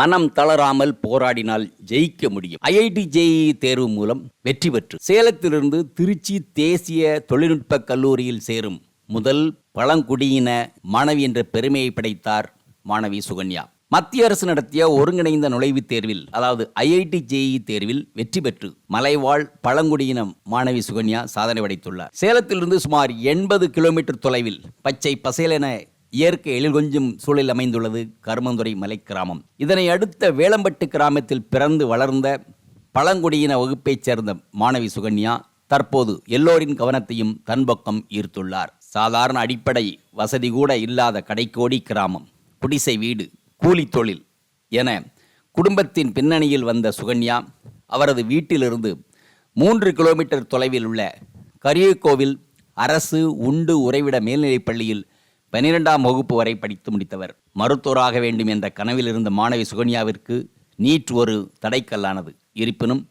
மனம் தளராமல் போராடினால் ஜெயிக்க முடியும். ஐஐடி ஜேஇ தேர்வு மூலம் வெற்றி பெற்று சேலத்திலிருந்து திருச்சி தேசிய தொழில்நுட்ப கல்லூரியில் சேரும் முதல் பழங்குடியின மாணவி என்ற பெருமையை படைத்தார் மாணவி சுகன்யா. மத்திய அரசு நடத்திய ஒருங்கிணைந்த நுழைவுத் தேர்வில் அதாவது ஐஐடி ஜேஇ தேர்வில் வெற்றி பெற்று மலைவாழ் பழங்குடியின மாணவி சுகன்யா சாதனை படைத்துள்ளார். சேலத்திலிருந்து சுமார் எண்பது கிலோமீட்டர் தொலைவில் பச்சை பசேலென இயற்கை எழில் கொஞ்சம் சூழலில் அமைந்துள்ளது கருமந்துறை மலை கிராமம். இதனை அடுத்த வேளம்பட்டு கிராமத்தில் பிறந்து வளர்ந்த பழங்குடியின வகுப்பைச் சேர்ந்த மாணவி சுகன்யா தற்போது எல்லோரின் கவனத்தையும் தன் பக்கம் ஈர்த்துள்ளார். சாதாரண அடிப்படை வசதி கூட இல்லாத கடைக்கோடி கிராமம். குடிசை வீடு கூலி தொழில் என குடும்பத்தின் பின்னணியில் வந்த சுகன்யா அவரது வீட்டிலிருந்து மூன்று கிலோமீட்டர் தொலைவில் உள்ள கரியகோவில் அரசு உண்டு உறைவிட மேல்நிலைப் பள்ளியில் பனிரெண்டாம் வகுப்பு வரை படித்து முடித்தவர். மருத்துவராக வேண்டும் என்ற கனவில் இருந்த மாணவி சுகன்யாவிற்கு நீட் ஒரு தடைக்கல்லானது. இருப்பினும்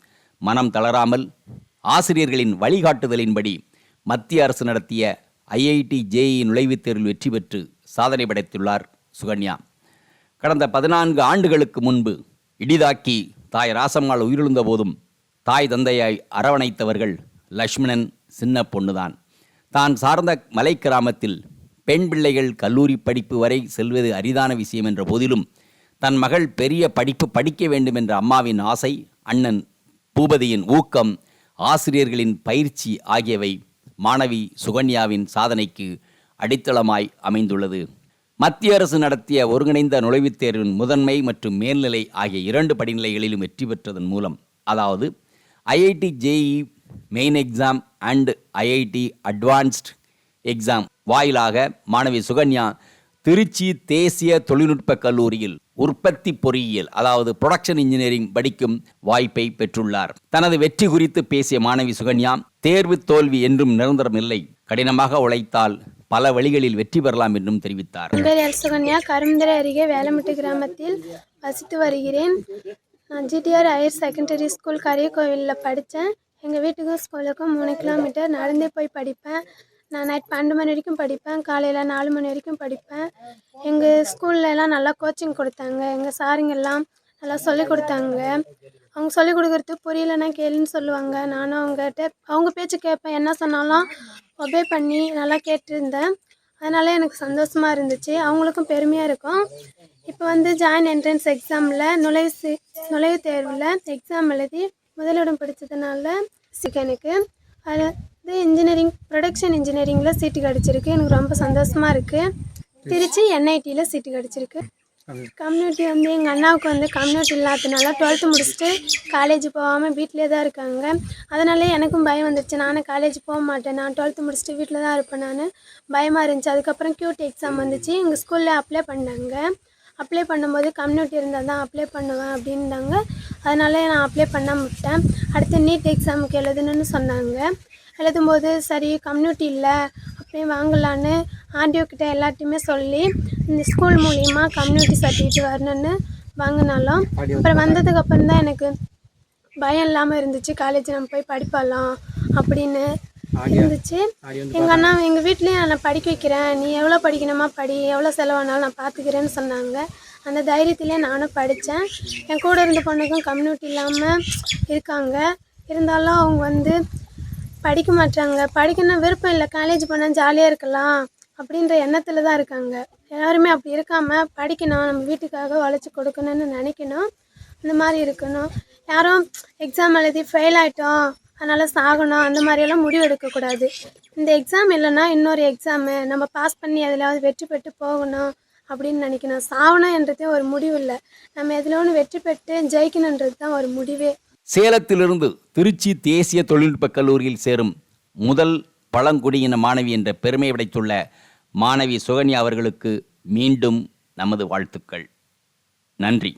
மனம் தளராமல் ஆசிரியர்களின் வழிகாட்டுதலின்படி மத்திய அரசு நடத்திய ஐஐடி ஜேஇ நுழைவுத் தேர்வில் வெற்றி பெற்று சாதனை படைத்துள்ளார் சுகன்யா. கடந்த பதினான்கு ஆண்டுகளுக்கு முன்பு இடிதாக்கி தாய் ராசம்மாள் உயிரிழந்த போதும் தாய் தந்தையாய் அரவணைத்தவர்கள் லக்ஷ்மணன் சின்ன பொண்ணுதான். தான் சார்ந்த மலை கிராமத்தில் பெண் பிள்ளைகள் கல்லூரி படிப்பு வரை செல்வது அரிதான விஷயம் என்ற போதிலும் தன் மகள் பெரிய படிப்பு படிக்க வேண்டும் என்ற அம்மாவின் ஆசை அண்ணன் பூபதியின் ஊக்கம் ஆசிரியர்களின் பயிற்சி ஆகியவை மாணவி சுகன்யாவின் சாதனைக்கு அடித்தளமாய் அமைந்துள்ளது. மத்திய அரசு நடத்திய ஒருங்கிணைந்த நுழைவுத் தேர்வின் முதன்மை மற்றும் மேல்நிலை ஆகிய இரண்டு படிநிலைகளிலும் வெற்றி பெற்றதன் மூலம் அதாவது IIT JEE Main exam and IIT Advanced exam வாயிலாக மாணவி சுகன்யா திருச்சி தேசிய தொழில்நுட்ப கல்லூரியில் உற்பத்தி பொறியியல் அதாவது புரொடக்ஷன் இன்ஜினியரிங் படிக்கும் வாய்ப்பை பெற்றுள்ளார். தனது வெற்றி குறித்து பேசிய மாணவி சுகன்யா தேர்வு தோல்வி என்றும் நிரந்தரம் இல்லை. கடினமாக உழைத்தால் பல வழிகளில் வெற்றி பெறலாம் என்றும் தெரிவித்தார். சுகன்யா கருந்தரை அருகே வேலமுட்டு கிராமத்தில் வசித்து வருகிறேன். நான் ஜிடிஆர் ஹையர் செகண்டரி ஸ்கூல் கரியக்கோவிலில் படித்தேன். எங்கள் வீட்டுக்கும் ஸ்கூலுக்கும் மூணு கிலோமீட்டர் நடந்தே போய் படிப்பேன். நான் நைட் பன்னெண்டு மணி வரைக்கும் படிப்பேன். காலையில் நாலு மணி வரைக்கும் படிப்பேன். எங்கள் ஸ்கூல்லலாம் நல்லா கோச்சிங் கொடுத்தாங்க. எங்கள் சாருங்கெல்லாம் நல்லா சொல்லிக் கொடுத்தாங்க. அவங்க சொல்லிக் கொடுக்குறது புரியலன்னா கேளுன்னு சொல்லுவாங்க. நானும் அவங்ககிட்ட அவங்க பேச்சு கேட்பேன். என்ன சொன்னாலும் ஒபே பண்ணி நல்லா கேட்டிருந்தேன். அதனால எனக்கு சந்தோஷமாக இருந்துச்சு. அவங்களுக்கும் பெருமையாக இருக்கும். இப்போ வந்து ஜாயின் என்ட்ரன்ஸ் எக்ஸாமில் நுழைவு சி நுழைவுத் தேர்வில் எக்ஸாம் எழுதி முதலிடம் பிடிச்சதுனால சிக்கனுக்கு அது வந்து இன்ஜினியரிங் ப்ரொடக்ஷன் இன்ஜினியரிங்கில் சீட்டு கிடச்சிருக்கு. எனக்கு ரொம்ப சந்தோஷமாக இருக்குது திருச்சி என்ஐடியில் சீட்டு கிடச்சிருக்கு. கம்யூனிட்டி வந்து எங்கள் அண்ணாவுக்கு வந்து கம்யூனிட்டி இல்லாததுனால டுவெல்த்து முடிச்சுட்டு காலேஜ் போகாமல் வீட்டிலே தான் இருக்காங்க. அதனால எனக்கும் பயம் வந்துடுச்சு நானும் காலேஜ் போக மாட்டேன். நான் டுவெல்த்து முடிச்சுட்டு வீட்டில் தான் இருப்பேன் நான். பயமாக இருந்துச்சு. அதுக்கப்புறம் கியூட் எக்ஸாம் வந்துச்சு. எங்கள் ஸ்கூலில் அப்ளை பண்ணாங்க. அப்ளை பண்ணும்போது கம்யூனிட்டி இருந்தால் தான் அப்ளை பண்ணுவேன் அப்படின்னாங்க. அதனால நான் அப்ளை பண்ண விட்டேன் அடுத்து நீட் எக்ஸாமுக்கு எழுதணும்னு சொன்னாங்க. எழுதும்போது சரி கம்யூனிட்டி இல்லை அப்படியே வாங்கலான்னு ஆர்டிஓ கிட்ட எல்லாத்தையுமே சொல்லி இந்த ஸ்கூல் மூலிமா கம்யூனிட்டி சர்டிஃபிகேட் வரணும்னு வாங்கினாலும் அப்புறம் வந்ததுக்கு அப்புறம் தான் எனக்கு பயம் இல்லாமல் இருந்துச்சு. காலேஜ் நம்ம போய் படிப்பாலாம் அப்படின்னு இருந்துச்சு. எங்கள் அண்ணா எங்கள் வீட்லேயும் என்னை படிக்க வைக்கிறேன். நீ எவ்வளோ படிக்கணுமா படி. எவ்வளோ செலவானாலும் நான் பார்த்துக்கிறேன்னு சொன்னாங்க. அந்த தைரியத்திலே நானும் படித்தேன். என் கூட இருந்த பொண்ணுக்கும் கம்யூனிட்டி இல்லாமல் இருக்காங்க. இருந்தாலும் அவங்க வந்து படிக்க மாட்டாங்க. படிக்கணும் விருப்பம் இல்லை. காலேஜ் போனால் ஜாலியாக இருக்கலாம் அப்படின்ற எண்ணத்தில் தான் இருக்காங்க. யாருமே அப்படி இருக்காமல் படிக்கணும். நம்ம வீட்டுக்காக உழைச்சி கொடுக்கணும்னு நினைக்கணும். இந்த மாதிரி இருக்கணும். யாரும் எக்ஸாம் எழுதி ஃபெயில் ஆகிட்டோம் அதனால் சாகணும். அந்த மாதிரியெல்லாம் முடிவு எடுக்கக்கூடாது இந்த எக்ஸாம் இல்லைன்னா இன்னொரு எக்ஸாமு நம்ம பாஸ் பண்ணி எதுலையாவது வெற்றி பெற்று போகணும் அப்படின்னு நினைக்கணும். சாகணும் என்றதே ஒரு முடிவு இல்லை. நம்ம எதில் ஒன்று வெற்றி பெற்று ஜெயிக்கணுன்றது தான் ஒரு முடிவே. சேலத்திலிருந்து திருச்சி தேசிய தொழில்நுட்ப கல்லூரியில் சேரும் முதல் பழங்குடியின மாணவி என்ற பெருமை படைத்துள்ள மாணவி சுகன்யா அவர்களுக்கு மீண்டும் நமது வாழ்த்துக்கள். நன்றி.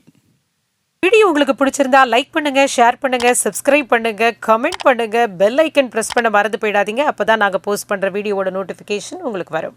வீடியோ உங்களுக்கு பிடிச்சிருந்தா லைக் பண்ணுங்க ஷேர் பண்ணுங்க சப்ஸ்கிரைப் பண்ணுங்க கமெண்ட் பண்ணுங்க பெல் ஐக்கன் பிரஸ் பண்ண மறந்து போயிடாதீங்க. அப்பதான் நாங்கள் போஸ்ட் பண்ற வீடியோவோட நோட்டிஃபிகேஷன் உங்களுக்கு வரும்.